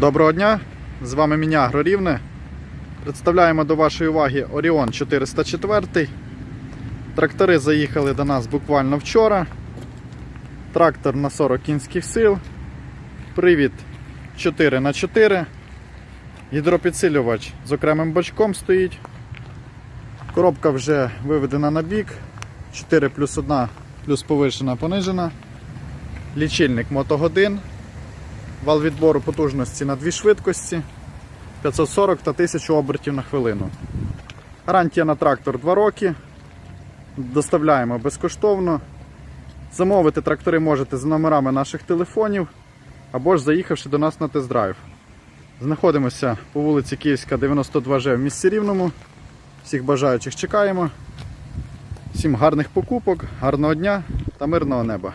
Доброго дня! З вами Мінягро Рівне. Представляємо до вашої уваги Оріон 404. Трактори заїхали до нас буквально вчора. Трактор на 40 кінських сил. Привід 4х4. Гідропідсилювач з окремим бачком стоїть. Коробка вже виведена на бік. 4 плюс 1 плюс повишена понижена. Лічильник мотогодин. Вал відбору потужності на дві швидкості 540 та 1000 обертів на хвилину. Гарантія на трактор 2 роки. Доставляємо безкоштовно. Замовити трактори можете за номерами наших телефонів або ж заїхавши до нас на тест-драйв. Знаходимося по вулиці Київська, 92Ж в місті Рівному. Всіх бажаючих чекаємо. Всім гарних покупок, гарного дня та мирного неба.